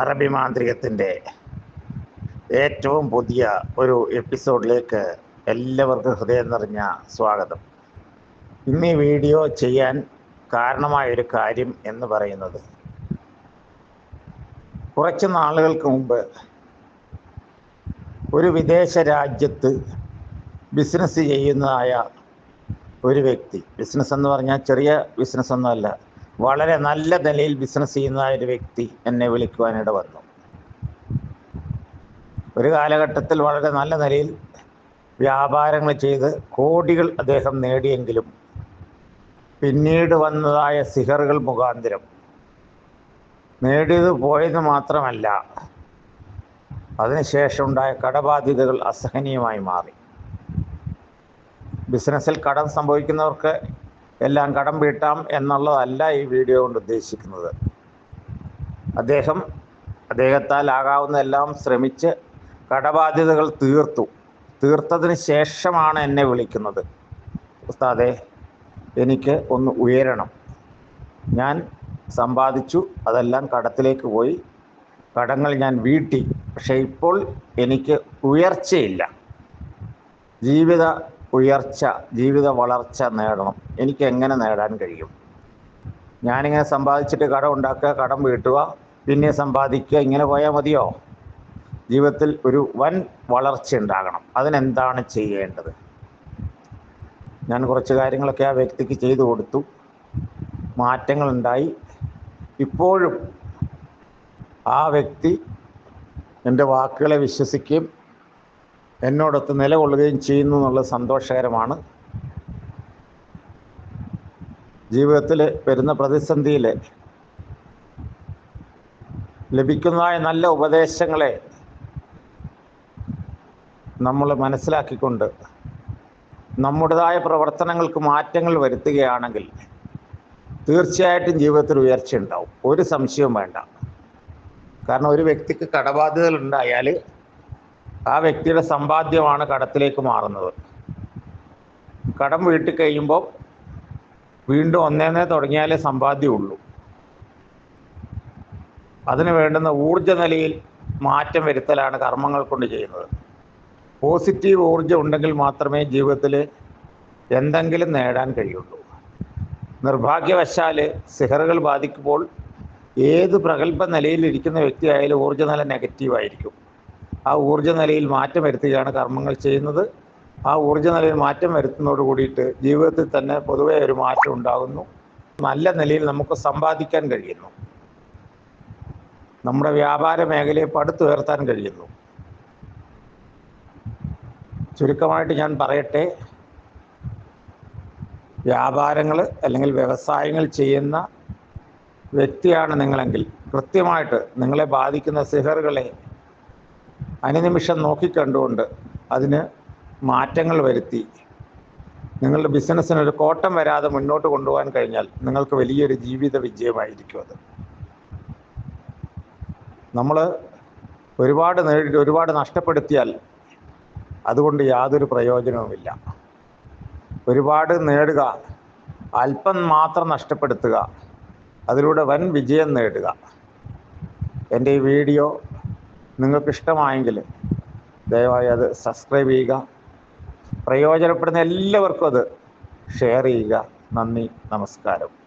അറബി മാന്ത്രികത്തിന്റെ ഏറ്റവും പുതിയ ഒരു എപ്പിസോഡിലേക്ക് എല്ലാവർക്കും ഹൃദയം നിറഞ്ഞ സ്വാഗതം. ഇന്ന് ഈ വീഡിയോ ചെയ്യാൻ കാരണമായൊരു കാര്യം എന്ന് പറയുന്നത് കുറച്ച് നാളുകൾക്ക് മുമ്പ് ഒരു വിദേശ രാജ്യത്ത് ബിസിനസ് ചെയ്യുന്നതായ ഒരു വ്യക്തി. ബിസിനസ് എന്ന് പറഞ്ഞാൽ ചെറിയ ബിസിനസ് ഒന്നുമല്ല. വളരെ നല്ല നിലയിൽ ബിസിനസ് ചെയ്യുന്ന ഒരു വ്യക്തി എന്നെ വിളിക്കുവാനിട വന്നു. ഒരു കാലഘട്ടത്തിൽ വളരെ നല്ല നിലയിൽ വ്യാപാരങ്ങൾ ചെയ്ത് കോടികൾ അദ്ദേഹം നേടിയെങ്കിലും പിന്നീട് വന്നതായ സിഹറുകൾ മുഖാന്തരം നേടിയത് പോയത് മാത്രമല്ല അതിനുശേഷം ഉണ്ടായ കടബാധ്യതകൾ അസഹനീയമായി മാറി. ബിസിനസ്സിൽ കടം സംഭവിക്കുന്നവർക്ക് എല്ലാം കടം വീട്ടാം എന്നുള്ളതല്ല ഈ വീഡിയോ കൊണ്ട് ഉദ്ദേശിക്കുന്നത്. അദ്ദേഹം അദ്ദേഹത്താൽ ആകാവുന്ന എല്ലാം ശ്രമിച്ച് കടബാധ്യതകൾ തീർത്തു. തീർത്തതിന് ശേഷമാണ് എന്നെ വിളിക്കുന്നത്. ഉസ്താദെ എനിക്ക് ഒന്ന് ഉയരണം. ഞാൻ സമ്പാദിച്ചു അതെല്ലാം കടത്തിലേക്ക് പോയി. കടങ്ങൾ ഞാൻ വീട്ടി. പക്ഷേ ഇപ്പോൾ എനിക്ക് ഉയർച്ചയില്ല. ജീവിത ഉയർച്ച ജീവിത വളർച്ച നേടണം. എനിക്ക് എങ്ങനെ നേടാൻ കഴിയും? ഞാനിങ്ങനെ സമ്പാദിച്ചിട്ട് കടം ഉണ്ടാക്കുക കടം വീട്ടുക പിന്നെ സമ്പാദിക്കുക ഇങ്ങനെ പോയാൽ മതിയോ? ജീവിതത്തിൽ ഒരു വൻ വളർച്ച ഉണ്ടാകണം. അതിനെന്താണ് ചെയ്യേണ്ടത്? ഞാൻ കുറച്ച് കാര്യങ്ങളൊക്കെ ആ വ്യക്തിക്ക് ചെയ്തു കൊടുത്തു. മാറ്റങ്ങളുണ്ടായി. ഇപ്പോഴും ആ വ്യക്തി എന്റെ വാക്കുകളെ വിശ്വസിക്കുകയും എന്നോടൊത്ത് നിലകൊള്ളുകയും ചെയ്യുന്നു എന്നുള്ളത് സന്തോഷകരമാണ്. ജീവിതത്തിൽ വരുന്ന പ്രതിസന്ധിയിൽ ലഭിക്കുന്നതായ നല്ല ഉപദേശങ്ങളെ നമ്മൾ മനസ്സിലാക്കിക്കൊണ്ട് നമ്മുടേതായ പ്രവർത്തനങ്ങൾക്ക് മാറ്റങ്ങൾ വരുത്തുകയാണെങ്കിൽ തീർച്ചയായിട്ടും ജീവിതത്തിൽ ഉയർച്ച ഉണ്ടാവും ഒരു സംശയവും വേണ്ട. കാരണം ഒരു വ്യക്തിക്ക് കടബാധ്യതകൾ ഉണ്ടായാൽ ആ വ്യക്തിയുടെ സമ്പാദ്യമാണ് കടത്തിലേക്ക് മാറുന്നത്. കടം വീട്ടിൽ കഴിയുമ്പോൾ വീണ്ടും ഒന്നേന്നേ തുടങ്ങിയാലേ സമ്പാദ്യമുള്ളൂ. അതിന് വേണ്ടുന്ന ഊർജ നിലയിൽ മാറ്റം വരുത്തലാണ് കർമ്മങ്ങൾ കൊണ്ട് ചെയ്യുന്നത്. പോസിറ്റീവ് ഊർജം ഉണ്ടെങ്കിൽ മാത്രമേ ജീവിതത്തിൽ എന്തെങ്കിലും നേടാൻ കഴിയുള്ളൂ. നിർഭാഗ്യവശാൽ സിഹറുകൾ ബാധിക്കുമ്പോൾ ഏത് പ്രഗത്ഭ നിലയിലിരിക്കുന്ന വ്യക്തിയായാലും ഊർജനില നെഗറ്റീവായിരിക്കും. ആ ഊർജ നിലയിൽ മാറ്റം വരുത്തുകയാണ് കർമ്മങ്ങൾ ചെയ്യുന്നത്. ആ ഊർജ നിലയിൽ മാറ്റം വരുത്തുന്നതോട് കൂടിയിട്ട് ജീവിതത്തിൽ തന്നെ പൊതുവെ ഒരു മാറ്റം ഉണ്ടാകുന്നു. നല്ല നിലയിൽ നമുക്ക് സമ്പാദിക്കാൻ കഴിയുന്നു. നമ്മുടെ വ്യാപാര മേഖലയെ പടുത്തുയർത്താൻ കഴിയുന്നു. ചുരുക്കമായിട്ട് ഞാൻ പറയട്ടെ വ്യാപാരങ്ങൾ അല്ലെങ്കിൽ വ്യവസായങ്ങൾ ചെയ്യുന്ന വ്യക്തിയാണ് നിങ്ങളെങ്കിൽ കൃത്യമായിട്ട് നിങ്ങളെ ബാധിക്കുന്ന സിഹറുകളെ അനുനിമിഷം നോക്കിക്കണ്ടുകൊണ്ട് അതിന് മാറ്റങ്ങൾ വരുത്തി. നിങ്ങളുടെ ബിസിനസ്സിന് ഒരു കോട്ടം വരാതെ മുന്നോട്ട് കൊണ്ടുപോകാൻ കഴിഞ്ഞാൽ നിങ്ങൾക്ക് വലിയൊരു ജീവിത വിജയമായിരിക്കും അത്. നമ്മൾ ഒരുപാട് നേടി ഒരുപാട് നഷ്ടപ്പെടുത്തിയാൽ അതുകൊണ്ട് യാതൊരു പ്രയോജനവുമില്ല. ഒരുപാട് നേടുക അല്പം മാത്രം നഷ്ടപ്പെടുത്തുക അതിലൂടെ വൻ വിജയം നേടുക. എന്റെ ഈ വീഡിയോ നിങ്ങൾക്ക് ഇഷ്ടമായെങ്കിൽ ദയവായി അത് സബ്സ്ക്രൈബ് ചെയ്യുക. പ്രയോജനപ്പെടുന്ന എല്ലാവർക്കും അത് ഷെയർ ചെയ്യുക. നന്ദി നമസ്കാരം.